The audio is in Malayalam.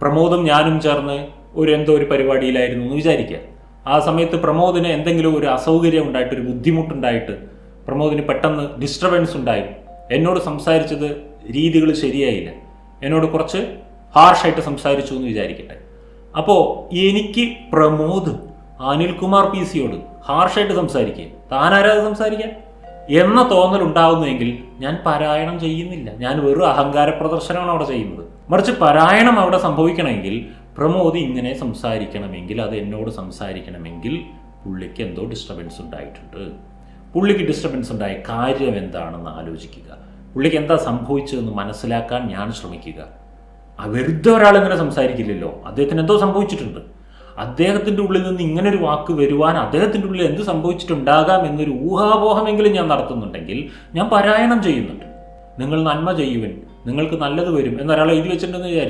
പ്രമോദും ഞാനും ചേർന്ന് ഒരു എന്തോ ഒരു പരിപാടിയിലായിരുന്നു എന്ന് വിചാരിക്കുക. ആ സമയത്ത് പ്രമോദിന് എന്തെങ്കിലും ഒരു അസൗകര്യം ഉണ്ടായിട്ട് ഒരു ബുദ്ധിമുട്ടുണ്ടായിട്ട് പ്രമോദിന് പെട്ടെന്ന് ഡിസ്റ്റർബൻസ് ഉണ്ടായി. എന്നോട് സംസാരിച്ചത് രീതികൾ ശരിയായില്ല. എന്നോട് കുറച്ച് ഹാർഷായിട്ട് സംസാരിച്ചു എന്ന് വിചാരിക്കട്ടെ. അപ്പോൾ എനിക്ക് പ്രമോദ് അനിൽകുമാർ പി സിയോട് ഹാർഷായിട്ട് സംസാരിക്കുക. താനാരാത് സംസാരിക്കാൻ? എന്ന തോന്നൽ ഉണ്ടാകുന്നുവെങ്കിൽ ഞാൻ പാരായണം ചെയ്യുന്നില്ല. ഞാൻ വെറും അഹങ്കാര പ്രദർശനമാണ് അവിടെ ചെയ്യുന്നത്. മറിച്ച് പാരായണം അവിടെ സംഭവിക്കണമെങ്കിൽ പ്രമോദ് ഇങ്ങനെ സംസാരിക്കണമെങ്കിൽ അത് എന്നോട് സംസാരിക്കണമെങ്കിൽ പുള്ളിക്ക് എന്തോ ഡിസ്റ്റർബൻസ് ഉണ്ടായിട്ടുണ്ട്. പുള്ളിക്ക് ഡിസ്റ്റർബൻസ് ഉണ്ടായ കാര്യം എന്താണെന്ന് ആലോചിക്കുക. പുള്ളിക്ക് എന്താ സംഭവിച്ചതെന്ന് മനസ്സിലാക്കാൻ ഞാൻ ശ്രമിക്കുക. ആ വെറുതെ ഒരാൾ ഇങ്ങനെ സംസാരിക്കില്ലല്ലോ. അദ്ദേഹത്തിന് എന്തോ സംഭവിച്ചിട്ടുണ്ട്. അദ്ദേഹത്തിന്റെ ഉള്ളിൽ നിന്ന് ഇങ്ങനെ ഒരു വാക്ക് വരുവാൻ അദ്ദേഹത്തിന്റെ ഉള്ളിൽ എന്ത് സംഭവിച്ചിട്ടുണ്ടാകാം എന്നൊരു ഊഹാപോഹമെങ്കിലും ഞാൻ നടത്തുന്നുണ്ടെങ്കിൽ ഞാൻ പാരായണം ചെയ്യുന്നുണ്ട്. നിങ്ങൾ നന്മ ചെയ്യുവൻ. നിങ്ങൾക്ക് നല്ലത് വരും എന്നൊരാൾ എഴുതി വെച്ചിട്ടുണ്ടെന്ന് വിചാരിച്ചു